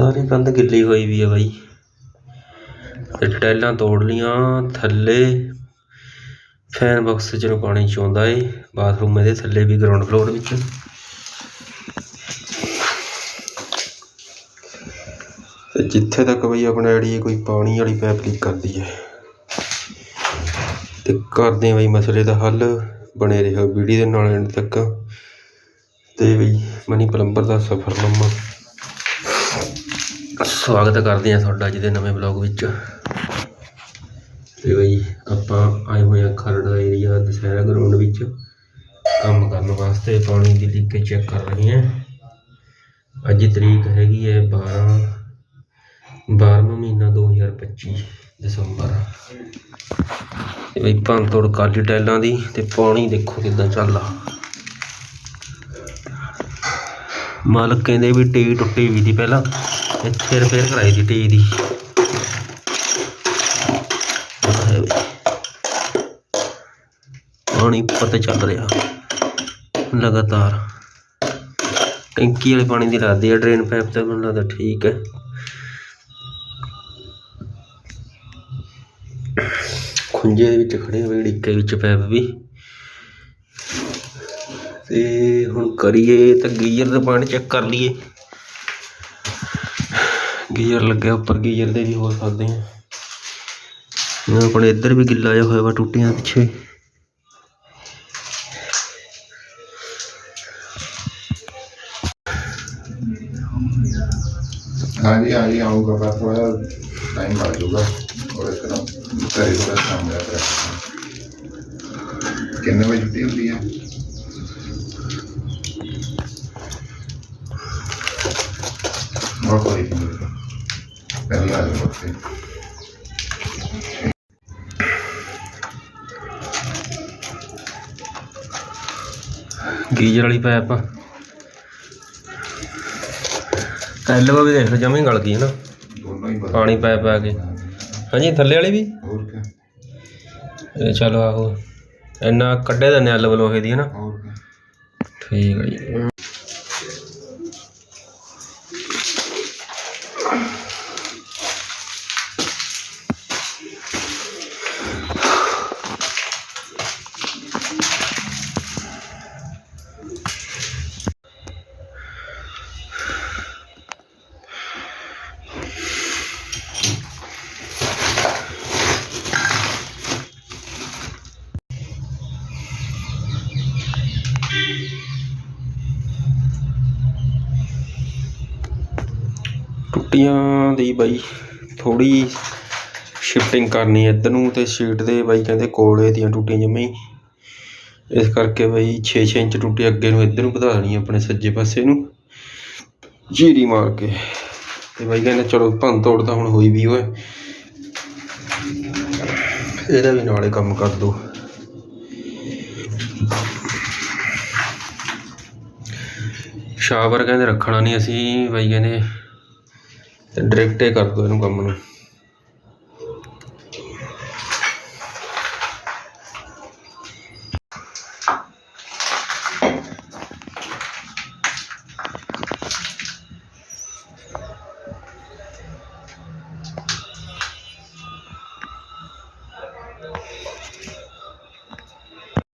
ਸਾਰੀ ਕੰਧ ਗਿੱਲੀ ਹੋਈ ਵੀ ਆ ਬਾਈ। ਤੇ ਟੈਲਾਂ ਤੋੜ ਲੀਆਂ, ਥੱਲੇ ਫੈਨ ਬਾਕਸ ਚ ਨੂੰ ਪਾਣੀ ਚੋਂਦਾ ਏ ਬਾਥਰੂਮ ਇਹਦੇ ਥੱਲੇ ਵੀ ਗਰਾਊਂਡ ਫਲੋਰ ਵਿੱਚ। ਤੇ ਜਿੱਥੇ ਤੱਕ ਬਈ ਆਪਣਾ ਜਿਹੜੀ ਕੋਈ ਪਾਣੀ ਵਾਲੀ ਪਾਈਪ ਲੀਕ ਕਰਦੀ ਹੈ ਤੇ ਕਰਦੇ ਆ ਬਈ ਮਸਲੇ ਦਾ ਹੱਲ, ਬਣੇ ਰਹੋ ਵੀਡੀਓ ਦੇ ਨਾਲ ਐਂਡ ਤੱਕ। ਤੇ ਬਈ ਮਨੀ ਪਲੰਬਰ ਦਾ ਸਫ਼ਰ ਸਫ਼ਰਨਾਮਾ ਸਵਾਗਤ ਕਰਦੇ ਹਾਂ ਤੁਹਾਡਾ ਅੱਜ ਦੇ ਨਵੇਂ ਬਲੌਗ ਵਿੱਚ। ਤੇ ਬਈ ਆਪਾਂ ਆਏ ਹੋਏ ਆ ਖਰੜ ਏਰੀਆ ਦੁਸਹਿਰਾ ਗਰਾਊਂਡ ਵਿੱਚ। ਕੰਮ ਕਰਨ ਵਾਸਤੇ ਪਾਣੀ ਦੀ ਲੀਕੇਜ ਚੈੱਕ ਕਰ ਰਹੇ ਹਾਂ। ਅੱਜ ਤਰੀਕ ਹੈਗੀ ਹੈ 12 12ਵਾਂ ਮਹੀਨਾ 2025 ਦਸੰਬਰ। ਤੇ ਬਈ ਭੰਨ ਤੋੜ ਕਾਲੀ ਲਈ ਟਾਈਲਾਂ ਦੀ ਤੇ ਪਾਣੀ ਦੇਖੋ ਕਿੱਦਾਂ ਚੱਲਦਾ। ਮਾਲਕ ਕਹਿੰਦੇ ਵੀ ਟੀ ਟੁੱਟੀ ਵੀ ਦੀ ਪਹਿਲਾਂ। ਇੱਥੇ ਰਿਪੇਅਰ ਕਰਾਈ ਦੀ ਟੀ ਦੀ। ਪਾਣੀ ਉੱਪਰ ਤੇ ਚੱਲ ਰਿਹਾ। ਲਗਾਤਾਰ। ਟੈਂਕੀ ਵਾਲੇ ਪਾਣੀ ਦੀ ਲੱਗਦੀ ਆ, ਡਰੇਨ ਪਾਈਪ ਤੇ ਮੈਨੂੰ ਲੱਗਦਾ ਠੀਕ ਹੈ। ਖੁੰਝੇ ਦੇ ਵਿੱਚ ਖੜੇ ਹੋਏ ਡਿੱਕੇ ਵਿੱਚ ਪਾਈਪ ਵੀ। ਤੇ ਹੁਣ ਕਰੀਏ ਤਾਂ ਗੀਜ਼ਰ ਦਾ ਪਾਣੀ ਚੈੱਕ ਕਰ ਲਈਏ। ਗੀਜ਼ਰ ਲੱਗਿਆ ਉੱਪਰ ਗੀਜ਼ਰ ਦੇ ਵੀ ਹੋ ਸਕਦੇ ਆ। ਜਿਵੇਂ ਆਪਣੇ ਇੱਧਰ ਵੀ ਗਿੱਲਾ ਜਿਹਾ ਹੋਇਆ ਵਾ, ਟੁੱਟੀਆਂ ਪਿੱਛੇ। ਹਾਂਜੀ ਹਾਂਜੀ, ਆਊਂਗਾ ਮੈਂ ਥੋੜਾ ਟਾਈਮ ਲੱਗ ਜਾਊਗਾ। ਔਰ ਇੱਕ ਨਾ ਘਰੇ ਥੋੜਾ ਕੰਮ ਮੇਰਾ ਪਿਆ ਕਿੰਨੇ ਵਜੇ ਛੁੱਟੀ ਹੁੰਦੀ ਹੈ ਬਹੁਤ ਵਧੀਆ ਪਹਿਲਾਂ ਆ ਜਾਓ ਗੀਜ਼ਰ ਵਾਲੀ ਪਾਈਪ ਐਲਵਾ ਵੀ ਦੇਖ ਲਓ ਜਮੀ ਗਲ ਗਈ ਹੈ ਨਾ। ਦੋਨੋਂ ਹੀ ਪਾਣੀ ਪੈ ਪਾ ਕੇ। ਹਾਂਜੀ ਥੱਲੇ ਵਾਲੀ ਵੀ? ਹੋਰ ਕਿਆ? ਚਲੋ ਆਹੋ। ਇੰਨਾ ਕੱਢੇ ਦਾ ਨੈਲ ਲੋਹੇ ਦੀ ਹੈ ਨਾ। ਠੀਕ ਹੈ ਜੀ। ਟੁੱਟੀਆਂ ਦੀ ਬਾਈ, ਥੋੜ੍ਹੀ ਸ਼ਿਫਟਿੰਗ ਕਰਨੀ ਇੱਧਰ ਨੂੰ ਅਤੇ ਸ਼ੀਟ ਦੇ ਬਾਈ ਕਹਿੰਦੇ ਕੋਲੇ ਦੀਆਂ ਟੁੱਟੀਆਂ ਜਮੇ। ਹੀ ਇਸ ਕਰਕੇ ਬਾਈ 6-6 ਇੰਚ ਟੁੱਟੀ ਅੱਗੇ ਨੂੰ ਇੱਧਰ ਨੂੰ ਵਧਾ ਦੇਣੀ ਆਪਣੇ ਸੱਜੇ ਪਾਸੇ ਨੂੰ। ਜੀਰੀ ਮਾਰ ਕੇ। ਤੇ ਬਾਈ ਕਹਿੰਦੇ ਚਲੋ ਭੰਨ ਤੋੜ ਤਾਂ ਹੁਣ ਹੋਈ ਵੀ ਓਏ ਇਹਦਾ ਵੀ ਨਾਲੇ ਕੰਮ ਕਰ ਦੋ। ਸ਼ਾਵਰ ਕਹਿੰਦੇ ਰੱਖਣਾ ਨਹੀਂ ਅਸੀਂ, ਬਾਈ ਕਹਿੰਦੇ ਅਤੇ ਡਾਇਰੈਕਟ ਹੀ ਕਰ ਦੋ ਇਹਨੂੰ ਕੰਮ ਨੂੰ।